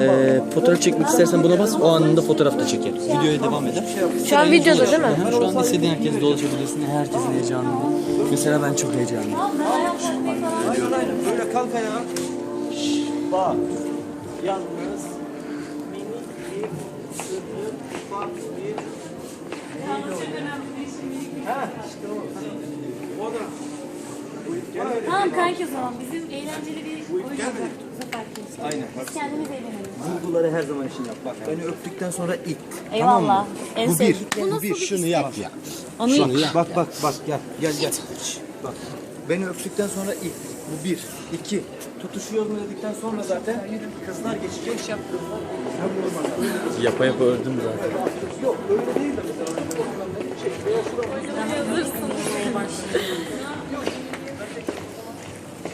Ee, fotoğraf çekmek istersen buna bas. O anında fotoğraf da çeker. Videoya devam eder. Şu an videoda değil mi? Aha, Şu an istediğin herkes dolaşabilirsin. Herkesin heyecanlı. Mesela ben çok heyecanlıyım. Böyle kalk ayağa. Bak. Yalnız minik bir sırrı ufak bir Ha işte o. O da. Tamam kanki o zaman bizim eğlenceli bir oyun yapalım. Bu sefer. Aynen. Biz kendimiz eğlenelim. Vurguları her zaman için yap. Bak beni öptükten sonra it. Eyvallah. En Bu bir. sevdiklerim. Bu bir. Şunu yap ya. Onu Şunu yap. Bak bak bak gel gel gel. Şş, Bak. Beni öptükten sonra it. Bu bir. İki. Tutuşuyor mu dedikten sonra zaten kızlar geçecek. Yap kızlar. Yapa yapa öldüm zaten.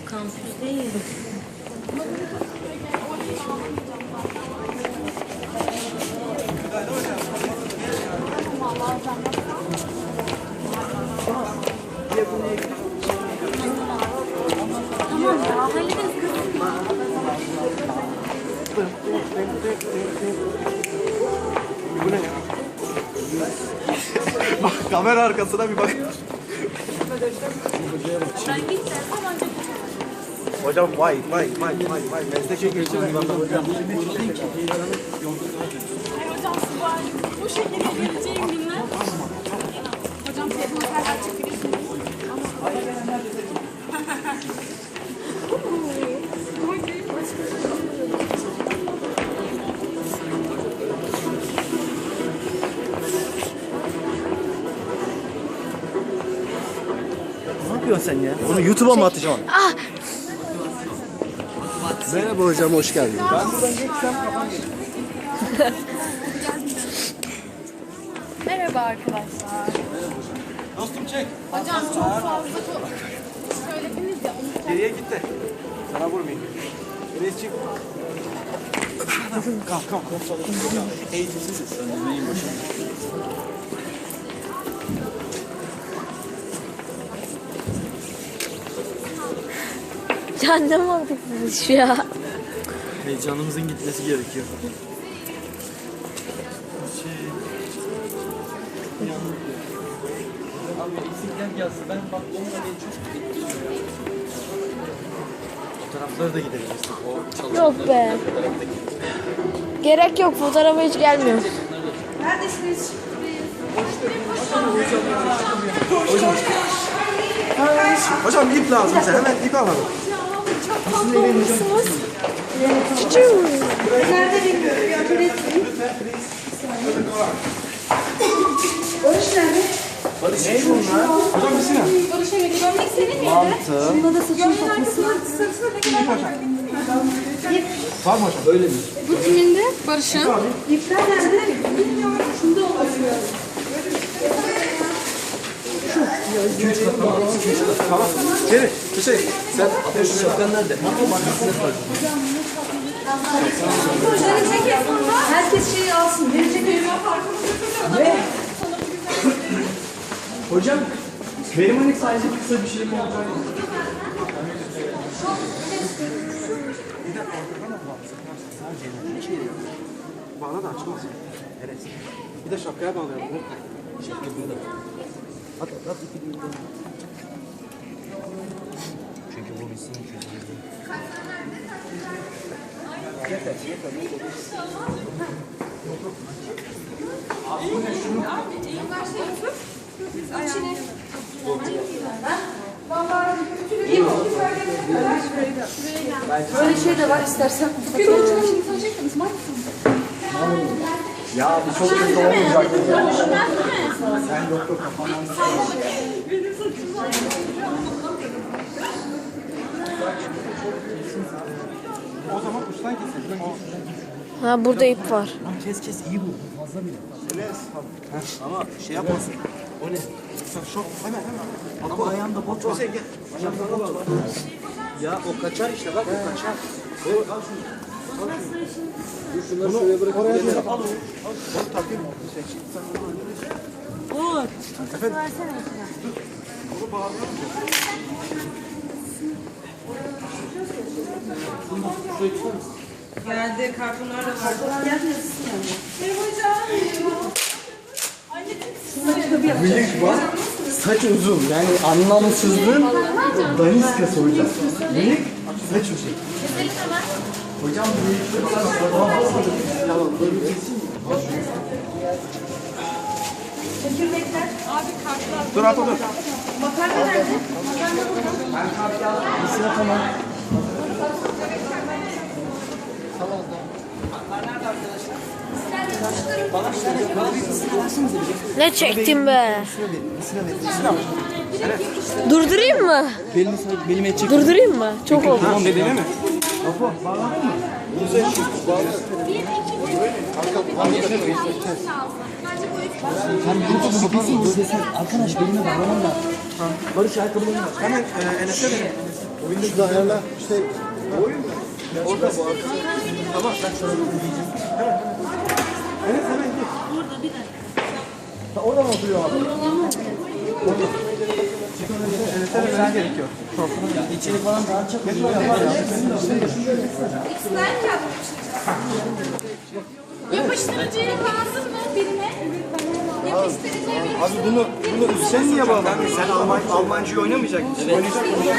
Kampüsteyiz. Bak kamera arkasına bir bak. Ama Hocam vay vay vay vay vay mezdeke geçiyor hocam. Bu şekilde geleceğim günler. Hocam telefonu hala çekiyorsunuz. Ne yapıyorsun sen ya? Bunu YouTube'a mı atacaksın? Merhaba hocam hoş geldiniz. Merhaba arkadaşlar. Dostum çek. Hocam çok fazla söylediniz ya unuttum. Geriye git de. Sana vurmayayım. Reis çık. Kalk kalk kalk. Canım aldık şu ya. Heyecanımızın gitmesi gerekiyor. Abi eksikler gelse ben bak onunla beni çok etkiliyor. Fotoğrafları da gidebiliriz. O Yok be. Gerek yok fotoğrafa hiç gelmiyor. Hocam ip lazım bize. Hemen ip alalım. Barış'a göre gömlek senin miydi? Mantı. Bunda da saçını takmışsın. Sarısına ne kadar var? Var mı hocam? Öyle mi? Bu kimindi? Barış'ın. İpler nerede? Bilmiyorum. Şunda Tamam. Geri. Hüseyin. Sen şu şapkan nerede? Herkes şeyi alsın. Verecek elime Ne? Hocam benim hani sadece kısa bir şey olacak. Bağla da açmaz. Evet. Bir de şapkaya bağlayalım. Şapka burada. At at at. iki bir Çünkü bu bizim çözümümüz. Yeter yeter. yeter. Böyle şey de var istersen. Bir ucuna şimdi tanıyacaktınız. Ya bu çok kötü olmayacak. Sen doktor kafandan O zaman uçtan keselim. Ha burada ip var. Kes kes iyi bu. Fazla bile. Ama şey yapmasın. O ne? Şok. Hemen hemen. Ama ayağında bot var. gel. Ayağında bot var. Ya o kaçar işte bak o kaçar. O, şunu. Dur şunları Bunu şuraya bırakıp oraya gelelim. Al onu. Onu takayım. Seçin. Sen onu öyle. Uğur. Efendim. Versene şuna. Dur. Onu bağlamayacağım. Geldi kartonlar da var. Gelmesin yani. Ne hocam? Bıyık var, saç uzun. Yani anlamsızlığın daniskası hocam. Bıyık, saç uzun. Hocam bu Tamam Çekirdekler abi kartlar. Dur at dur. Makarna nerede? Makarna burada. Ben. Bir sıra tamam. Ne çektim be? Durdurayım mı? Belini, belime çek. Durdurayım mı? Çok oldu. Tamam dedene mi? Kapı bağlandı mı? Sen bu topu bakasın sen arkadaş belime bağlamam lazım. Barış ayakkabılarını ver. Hemen e, Enes'e verin. Oyunu şurada ayarla. İşte oyun mu? Orada bu arka. Tamam ben sana bir diyeceğim. Hemen. Enes hemen git. Burada bir dakika. Orada mı oturuyor abi? Orada. Enes'e vermen gerekiyor. Ya içeri falan daha çok. Yapıştırıcıya lazım mı birine? Yapıştırıcıya. Abi bunu bunu sen niye bağladın? Sen Alman Almancıyı oynamayacak mısın? Oynayacak mısın?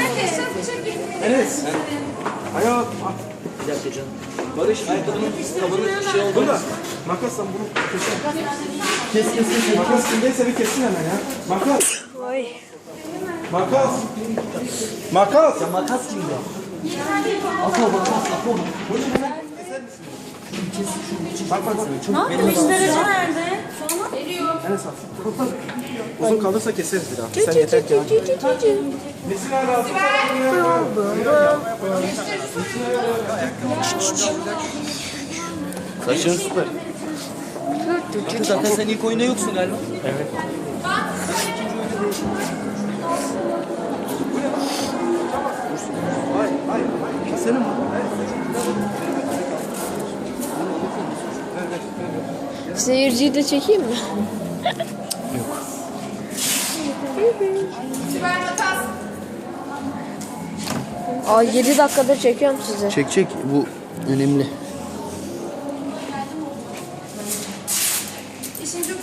Enes. Ayağı Bir dakika canım. Barış ayakkabının tabanı şey oldu. Burada. Makasla bunu kesin. Kes kes kes. Makas kimdeyse bir kesin hemen ya. Makas. Makas. Makas. Ya makas kimde? Apo makas Apo. Bak bak bak. Yapıştırıcı nerede? Enes al. Uzun kalırsa keseriz bir daha. Sen yeter ki. Nesin abi lazım? Saçın süper. Zaten sen ilk oyunda yoksun galiba. Hayır Keselim mi? Seyirciyi de çekeyim mi? Aa 7 dakikada çekiyorum sizi. Çek çek bu önemli.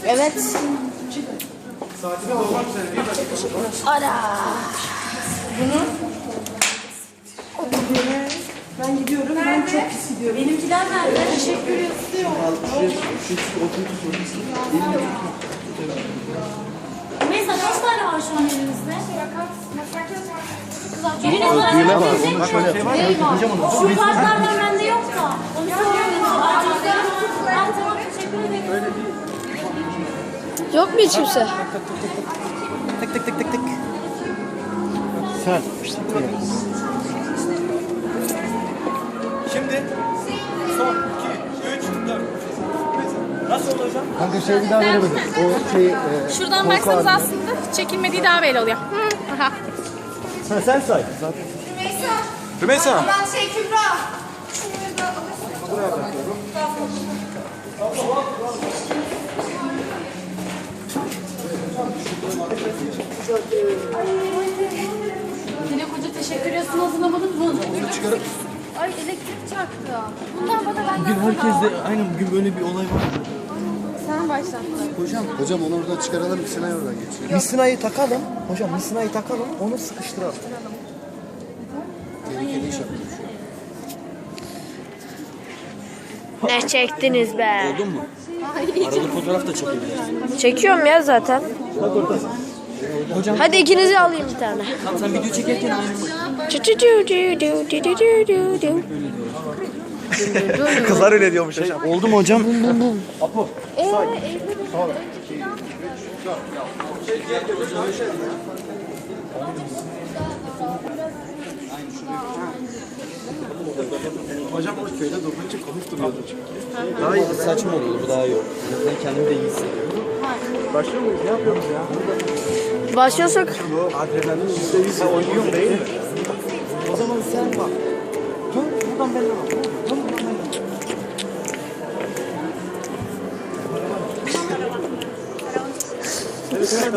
Evet. Ara. Ben gidiyorum. Ben çok pis gidiyorum. Benimkiler nerede? Teşekkür ederim. Mesela kaç tane var şu an elinizde? Birine zarar şey onu. Şu kartlardan bende yok da. Onu sormayın. Ah tamam teşekkür ederim. Yok mu hiç kimse? Tık tık tık tık tık. Sen. Şimdi son 2 3 4. Nasıl oldu hocam? Kanka şey bir daha veremedim. O şey e, Şuradan baksanız aslında çekilmediği daha belli oluyor. Aha. Ha, sen say. Zaten. Rümeysa. Ben şey Kübra. Dilek Hoca teşekkür ediyorsun hazırlamadın mı? Ay elektrik çarptı. Bundan bana benden Bugün herkes de aynen bugün böyle bir olay var. Sen başlattın. Hocam onu oradan çıkaralım, Sinay oradan geçiyor. Misinayı takalım. Hocam misinayı takalım. Onu sıkıştıralım. Tehlikeli iş yapıyor. Ne çektiniz be? Oldun mu? Arada fotoğraf da çekebilirsin. Çekiyorum ya zaten. Hadi ikinizi alayım bir tane. Tamam sen video çekerken aynı Kızlar öyle diyormuş hocam. Oldu mu hocam? Apo. Ee, hocam o köyde durdukça komik duruyordu çünkü. Daha iyi, saçma oluyordu, bu daha iyi oldu. Ben kendimi de iyi hissediyorum. Başlıyor muyuz? Ne yapıyoruz ya? Başlıyorsak... Adrenalin %100 oynuyor değil mi? O zaman sen bak. Dön buradan ben de bak. Dön buradan ben de bak.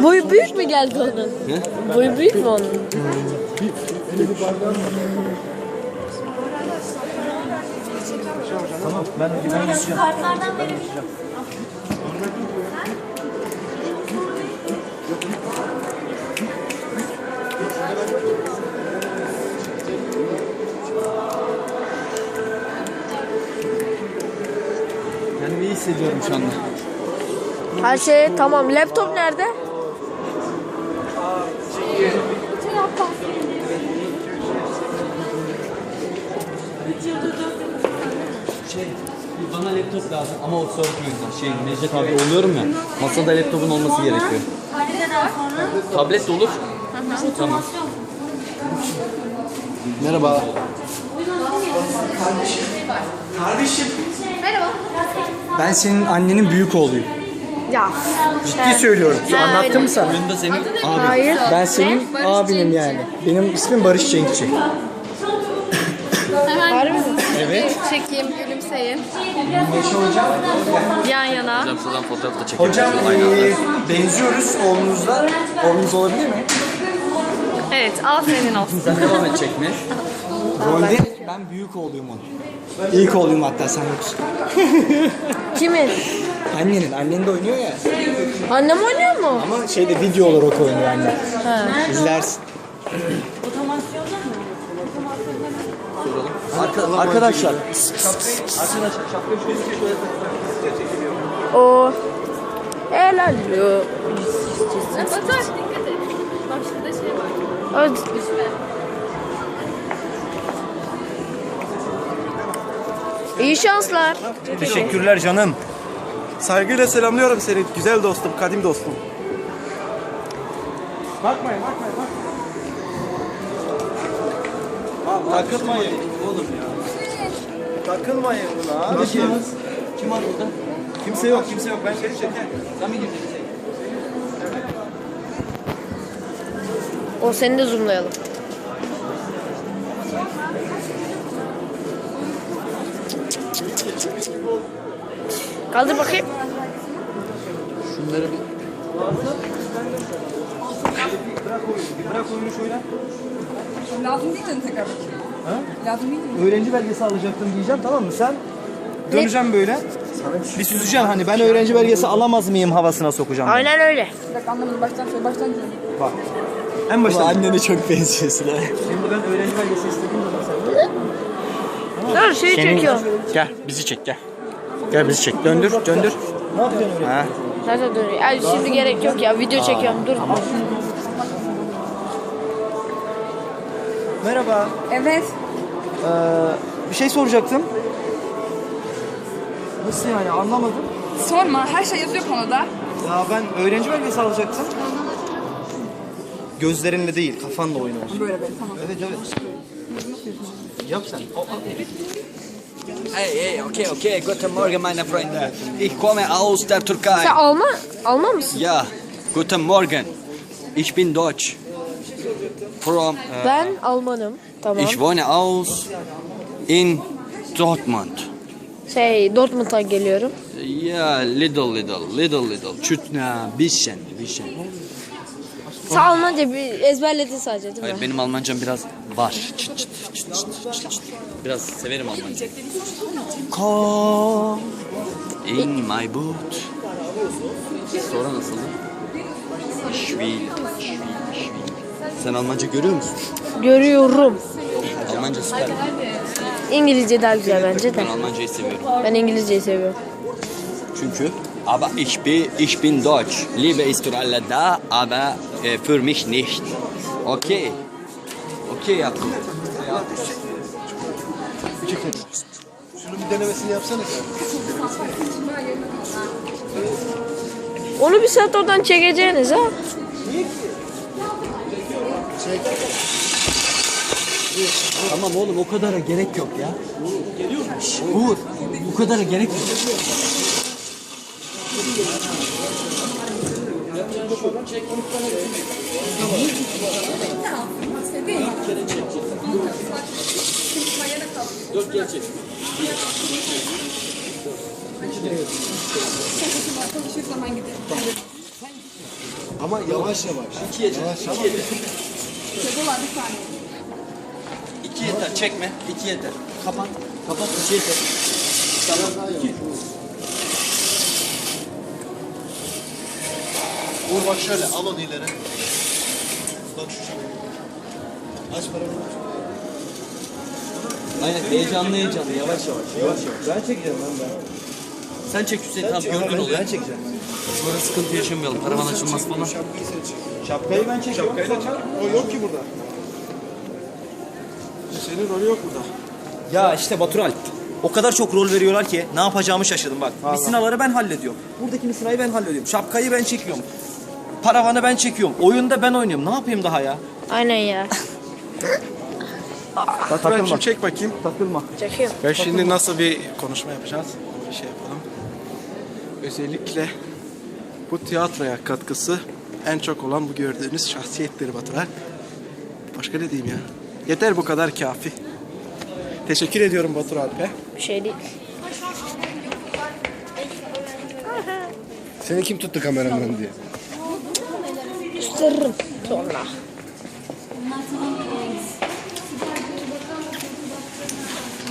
boyu büyük mü geldi onun? Boyu büyük mü onun? Tamam ben yüzeceğim. Kartlardan verebilirim. Kendimi hissediyorum şu anda. Her şey tamam. Laptop nerede? Şey, bana laptop lazım ama o soru yüzden. Şey, Necdet abi oluyorum ya. Masada laptopun olması gerekiyor. Tablet de olur. Tamam. Merhaba. Ben senin annenin büyük oğluyum. Ya. Ciddi söylüyorum. Ha, Anlattım öyle. mı sana? Oyun da senin abi. Hayır. Ben senin abinim yani. Benim ismim Barış Cenkçi. Mi? Evet. Çekeyim, gülümseyin. Yan yana. Hocam şuradan fotoğraf da çekelim. Hocam eee, benziyoruz oğlunuzla. Oğlunuz olabilir mi? Evet, aferin olsun. Sen devam et çekmeye. Rolde ben büyük oğluyum onun. İlk oğluyum hatta sen yoksun. Kimin? Annenin, annen de oynuyor ya. Annem oynuyor mu? Ama şeyde video olarak oynuyor anne. Ha. İzlersin. Arka, arkadaşlar. O. Helal. yo. Batar, dikkat et. Bak şurada şey var. Evet. İyi şanslar. Teşekkürler canım. Saygıyla selamlıyorum seni güzel dostum, kadim dostum. Bakmayın, bakmayın, bakmayın. Takılmayın oğlum ya. Takılmayın buna. Kim Kim var burada? Kimse yok, kimse yok. Ben seni çekerim. Sen mi girdin? O seni de zoomlayalım. Kaldır bakayım. Şunları bir... Bırak oyunu şöyle. Lazım değil mi tekrar bakayım? Lazım değil mi? Öğrenci belgesi alacaktım diyeceğim tamam mı? Sen döneceğim böyle. Bir süzeceğim hani ben öğrenci belgesi alamaz mıyım havasına sokacağım. Aynen öyle. Bir dakika anlamadım. Baştan söyle. Baştan söyle. Bak. En başta. Annene çok benziyorsun ha. Şimdi ben öğrenci belgesi istediğim zaman sen Dur şeyi çekiyor. Gel bizi çek gel. Gel bizi çek. Döndür, döndür. ne? Ha. Nerede dur? Ay, şimdi gerek yok ya. Video çekiyorum. Dur. Merhaba. Evet. Ee, bir şey soracaktım. Nasıl yani anlamadım. Sorma. Her şey yazıyor panoda. Ya ben öğrenci belgesi alacaktım. Gözlerinle değil, kafanla oyna. Böyle böyle tamam. Evet evet. Yap sen. Hey, hey, okay, okay. Guten Morgen, meine Freunde. Ich komme aus der Türkei. Sen Alman, Alman mısın? Ja, guten Morgen. Ich bin Deutsch. From, äh, Ben Almanım. Tamam. ich wohne aus in Dortmund. Şey Dortmund'a geliyorum. Ja, little, little, little, little. Çütna, bisschen, bisschen. Sen Almanca bir ezberledin sadece değil mi? Hayır, benim Almancam biraz var. Çıt çıt çıt. Biraz severim Almanca. Come in my boot. Sonra nasıldı? Will, ich will. Sen Almanca görüyor musun? Görüyorum. Almanca süper. İngilizce daha güzel bence de. Ben Almancayı seviyorum. Ben İngilizceyi seviyorum. Çünkü aber ich bin ich bin Deutsch. Liebe ist für alle da, aber äh, für mich nicht. Okay. Okay yaptım. Şunun bir denemesini yapsana. Onu bir saat oradan çekeceğiniz ha. Tamam oğlum o kadara gerek yok ya. Şşş, Uğur, bu kadara gerek yok. Ama yavaş yavaş. Yavaş yavaş. İki yeter çekme. İki yeter. Kapat. Kapat iki yeter. Vur bak şöyle al onu ileri. Bak şu şöyle. Aç paramı. Aynen heyecanlı heyecanlı yavaş yavaş. Yavaş yavaş. Ben çekeceğim lan ben. Sen çek Hüseyin tamam gördün oluyor. Ben çekeceğim. Sonra sıkıntı yaşamayalım. Karavan açılmaz falan. Şapkayı seç. Şapkayı ben çekiyorum. Şapkayı da çal. O yok ki burada. Senin rolü yok burada. Ya işte Batural. O kadar çok rol veriyorlar ki ne yapacağımı şaşırdım bak. Misinaları ben hallediyorum. Buradaki misinayı ben hallediyorum. Şapkayı ben çekiyorum. Paravanı ben çekiyorum. Oyunda ben oynuyorum. Ne yapayım daha ya? Aynen ya. Takılma. çek bakayım. Takılma. Çekiyorum. Ben şimdi nasıl bir konuşma yapacağız? Bir şey yapalım. Özellikle bu tiyatroya katkısı en çok olan bu gördüğünüz şahsiyettir Batural. Başka ne diyeyim ya? Yeter bu kadar kafi. Teşekkür ediyorum Batur Alp'e. Bir şey değil. Seni kim tuttu kameraman diye? Gösteririm sonra.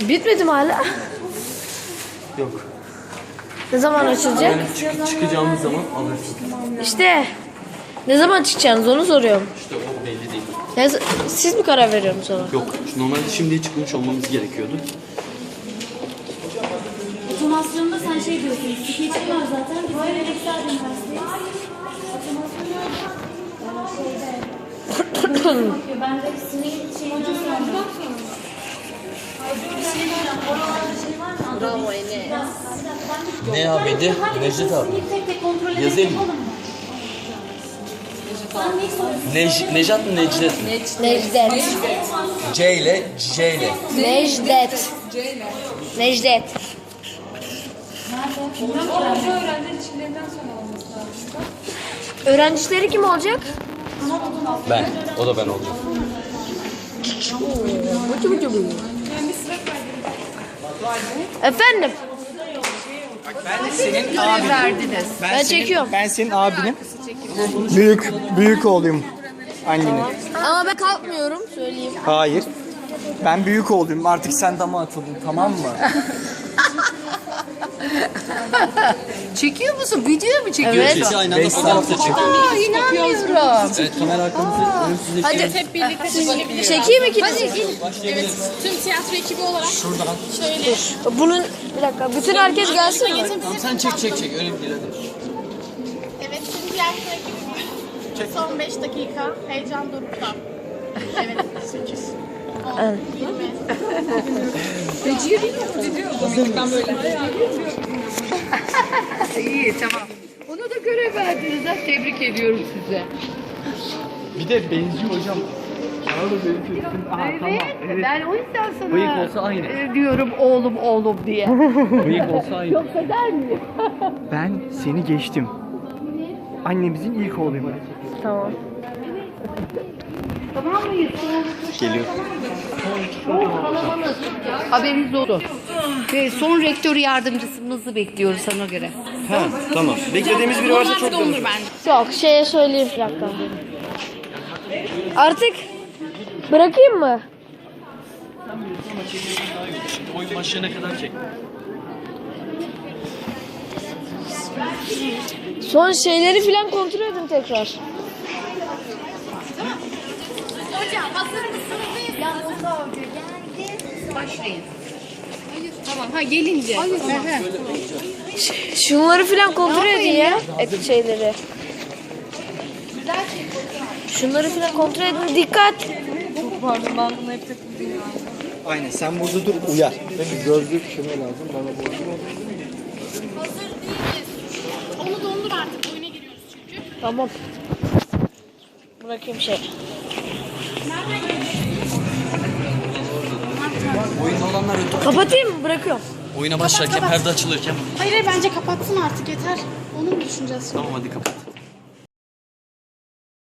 Bitmedi mi hala? Yok. Ne zaman açılacak? Yani çık- çıkacağımız zaman alırsın. İşte. Ne zaman çıkacaksınız onu soruyorum. İşte o belli değil. Ne, siz mi karar veriyorsunuz sonra? Yok normalde şimdiye çıkmış olmamız gerekiyordu. Otomasyonda sen şey diyorsun. Skeç var zaten. Biz böyle Excel Üniversiteyiz. Ben de sinir şeyinden Bravo Enes. Ne abiydi? Necdet abi. Yazayım mı? yapalım mı? Sen ne soruyorsun? Nej Nejat mı Necdet mi? Necdet. C ile C ile. Necdet. Necdet. Öğrencileri kim olacak? Ben. O da ben olacağım. Efendim. Senin abin. verdiniz. Ben çekiyorum. Ben senin abinim. Büyük, büyük oğluyum. Annenin. Ama ben kalkmıyorum söyleyeyim. Hayır. Ben büyük oğluyum. Artık sen dama atıldın tamam mı? Çekiyor musun? Video mu çekiyorsun? Evet. İkisi aynı anda fotoğraf seçiyor. Aa inanmıyorum. Evet kamera arkamızda önümüzde Hadi. Hep birlikte çekelim. Çekeyim mi ikinizi? Evet, tüm tiyatro ekibi olarak Şuradan. şöyle. Bunun bir dakika. Bütün herkes gelsin mi? Tamam sen çek çek çek. Öyle değil hadi. Evet, tüm tiyatro ekibi. Son 5 dakika, heyecan dorukta. Evet, 8. 10, 20. İyi tamam. Onu da görev verdiniz. ha. Tebrik ediyorum size. Bir de benziyor hocam. Evet, Ben o yüzden sana Bıyık olsa aynı. diyorum oğlum oğlum diye. Bıyık olsa aynı. Yoksa der miyim? Ben seni geçtim. Annemizin ilk oğluyum. Tamam. Tamam mıyız? Geliyor. Haberiniz olsun. Ve son rektör yardımcısımızı bekliyoruz sana göre. Ha, tamam. Beklediğimiz biri varsa çok Olur bence. Yok şeye söyleyeyim bir dakika. Artık bırakayım mı? Oyun başlayana kadar çek. Son şeyleri falan kontrol edin tekrar. Hocam hazır mısınız? Başlayın. Tamam ha gelince. Hayır. Şunları falan kontrol edin ya. Et şeyleri. Şunları falan kontrol edin. Dikkat. Aynen sen burada dur uyar. Peki gözlük kime lazım? Bana bu. Hazır değiliz. Onu dondur artık, oyuna giriyoruz çünkü. Tamam. Bırakayım şey. Olanlar. Kapatayım mı? Bırakıyorum. Oyuna başlarken perde açılırken. Hayır hayır bence kapatsın artık yeter. Onu mu düşüneceğiz şimdi? Tamam hadi kapat.